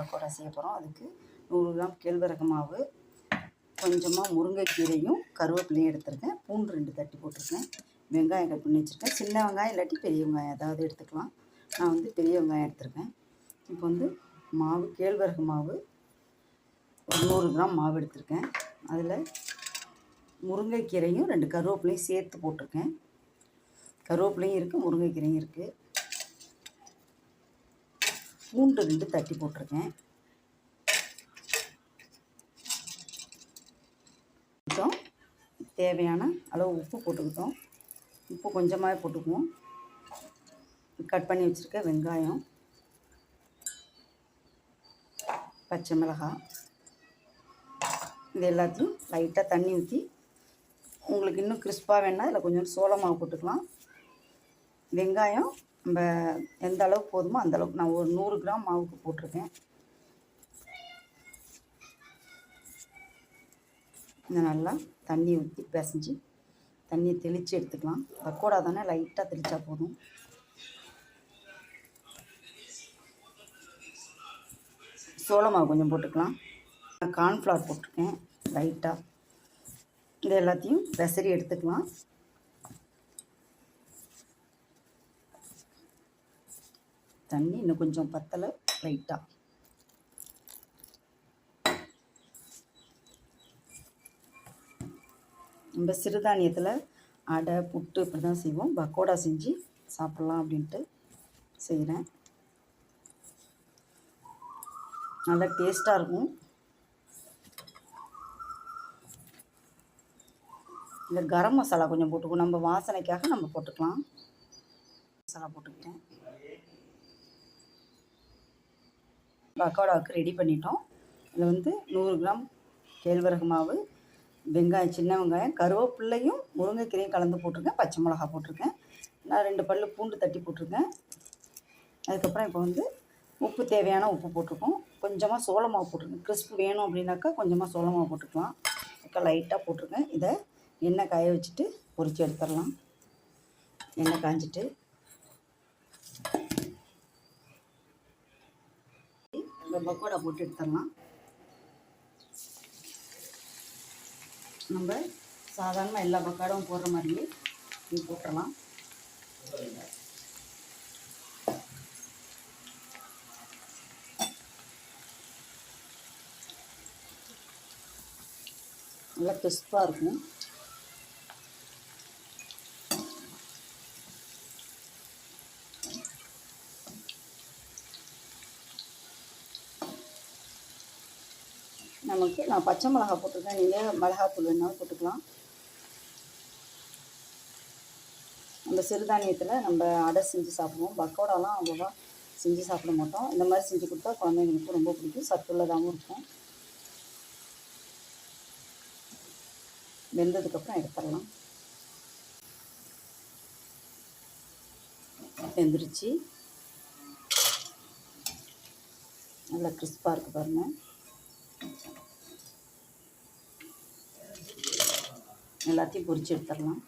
பக்கோடா செய்ய போகிறோம் அதுக்கு நூறு கிராம் கேழ்வரகு மாவு கொஞ்சமாக முருங்கைக்கீரையும் கருவேப்பிலையும் எடுத்திருக்கேன். பூண்டு ரெண்டு தட்டி போட்டிருக்கேன். வெங்காயம் கட் பண்ணி வச்சுருக்கேன். சின்ன வெங்காயம் இல்லாட்டி பெரிய வெங்காயம் ஏதாவது எடுத்துக்கலாம். நான் வந்து பெரிய வெங்காயம் எடுத்திருக்கேன். இப்போ வந்து மாவு கேழ்வரகு மாவு ஒரு நூறு கிராம் மாவு எடுத்திருக்கேன். அதில் முருங்கைக்கீரையும் ரெண்டு கருவேப்பிலையும் சேர்த்து போட்டிருக்கேன். கருவேப்பிலையும் இருக்குது முருங்கைக்கீரையும் இருக்குது பூண்டு ரெண்டு தட்டி போட்டிருக்கேன். தேவையான அளவு உப்பு போட்டுக்கிட்டோம். உப்பு கொஞ்சமாகவே போட்டுக்குவோம். கட் பண்ணி வச்சுருக்க வெங்காயம் பச்சை மிளகாய் இது எல்லாத்தையும் லைட்டாக தண்ணி ஊற்றி உங்களுக்கு இன்னும் கிறிஸ்பாக வேணால் இதில் கொஞ்சம் சோளமாக போட்டுக்கலாம். வெங்காயம் நம்ம எந்த அளவுக்கு போதுமோ அந்த அளவுக்கு. நான் ஒரு நூறு கிராம் மாவுக்கு போட்டிருக்கேன். இதை நல்லா தண்ணி ஊற்றி பிசைஞ்சு தண்ணியை தெளித்து எடுத்துக்கலாம். பக்கோடா தானே லைட்டாக தெளித்தா போதும். சோள மாவு கொஞ்சம் போட்டுக்கலாம். கார்ன்ஃப்ளவர் போட்டிருக்கேன் லைட்டாக இது எல்லாத்தையும் பெசரி எடுத்துக்கலாம். தண்ணி இன்னும் கொஞ்சம் பத்தலை லைட்டாக நம்ம சிறுதானியத்தில் அடை புட்டு இப்படி தான் செய்வோம். பக்கோடா செஞ்சு சாப்பிட்லாம் அப்படின்ட்டு செய்கிறேன் நல்லா டேஸ்ட்டாக இருக்கும். இந்த கரம் மசாலா கொஞ்சம் போட்டுக்கணும் நம்ம வாசனைக்காக நம்ம போட்டுக்கலாம். மசாலா போட்டுக்கிட்டேன். பக்கோடாவுக்கு ரெடி பண்ணிட்டோம். இதில் வந்து நூறு கிராம் கேழ்வரகு மாவு வெங்காயம் சின்ன வெங்காயம் கருவேப்பிள்ளையும் முருங்கைக்கீரையும் கலந்து போட்டிருக்கேன். பச்சை மிளகா போட்டிருக்கேன். நான் ரெண்டு பல் பூண்டு தட்டி போட்டிருக்கேன். அதுக்கப்புறம் இப்போ வந்து உப்பு தேவையான உப்பு போட்டிருக்கோம். கொஞ்சமாக சோளமாக போட்டிருக்கேன். கிறிஸ்ப் வேணும் அப்படின்னாக்கா கொஞ்சமாக சோளமாக போட்டுக்கலாம். அக்கா லைட்டாக போட்டிருக்கேன். இதை எண்ணெய் காய வச்சுட்டு பொரித்து எடுத்துடலாம். எண்ணெய் காஞ்சிட்டு ஒரு பக்கோடா போட்டு எடுத்துடலாம். நம்ம சாதாரணமாக எல்லா பக்காடும் போடுற மாதிரியே இது போட்டுடலாம். நல்லா கிறிஸ்பாக இருக்கும். நமக்கு நான் பச்சை மிளகா போட்டிருக்கேன். நீங்கள் மிளகாத்தூள் வேணாலும் போட்டுக்கலாம். நம்ம சிறுதானியத்தில் நம்ம அடை செஞ்சு சாப்பிடுவோம். பக்கோடாலாம் அவ்வளோவா செஞ்சு சாப்பிட மாட்டோம். இந்த மாதிரி செஞ்சு கொடுத்தா குழந்தைங்களுக்கு ரொம்ப பிடிக்கும். சத்துள்ளதாகவும் இருக்கும். வெந்ததுக்கப்புறம் எடுத்துடலாம். வெந்துருச்சு. நல்லா கிறிஸ்பாக இருக்குது பாருங்கள் எல்லாத்தையும் பொறிச்சு எடுத்துடலாம்.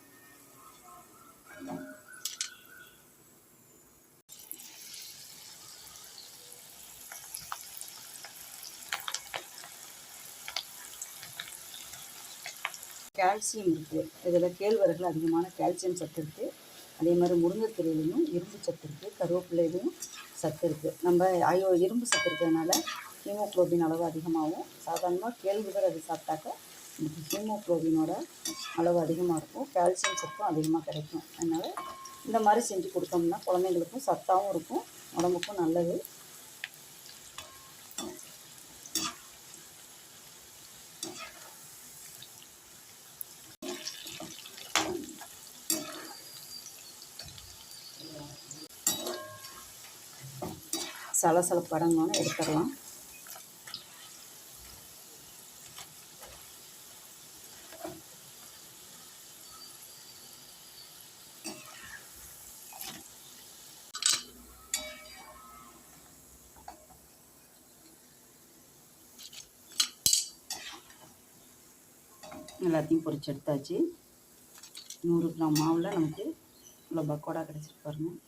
கால்சியம் இருக்குது இதில் கேழ்வரகில் அதிகமான கால்சியம் சத்து இருக்குது அதே மாதிரி முருங்கைக்கீரையிலையும் இரும்பு சத்து இருக்குது கருவேப்பிலையிலையும் சத்து இருக்குது நம்ம ஐயோ இரும்பு சத்து இருக்கிறதுனால ஹீமோக்ளோபின் அளவு அதிகமாகும். சாதாரணமாக கேழ்வுகள் அது சாப்பிட்டாக்க நமக்கு ஹீமோக்ளோபினோட அளவு அதிகமாக இருக்கும். கால்சியம் சத்தும் அதிகமாக கிடைக்கும். அதனால் இந்த மாதிரி செஞ்சு கொடுத்தோம்னா குழந்தைங்களுக்கும் சத்தாகவும் இருக்கும். உடம்புக்கும் நல்லது. சலசலப்பு அடங்கணும்னு எடுத்துடலாம். எல்லாத்தையும் பொறிச்சு எடுத்தாச்சு. நூறு கிராம் மாவில் நமக்கு இவ்வளோ பக்கோடா கிடச்சிருக்கு பாருங்கள்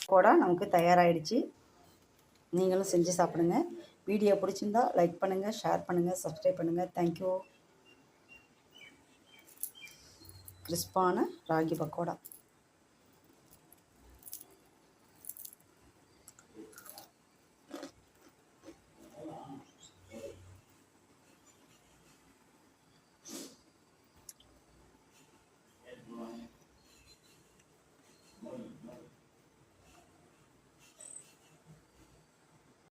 பக்கோடா நமக்கு தயாராகிடுச்சு நீங்களும் செஞ்சு சாப்பிடுங்க. வீடியோ பிடிச்சிருந்தா லைக் பண்ணுங்கள் ஷேர் பண்ணுங்கள் சப்ஸ்கிரைப் பண்ணுங்கள் தேங்க்யூ கிறிஸ்பான ராகி பக்கோடா.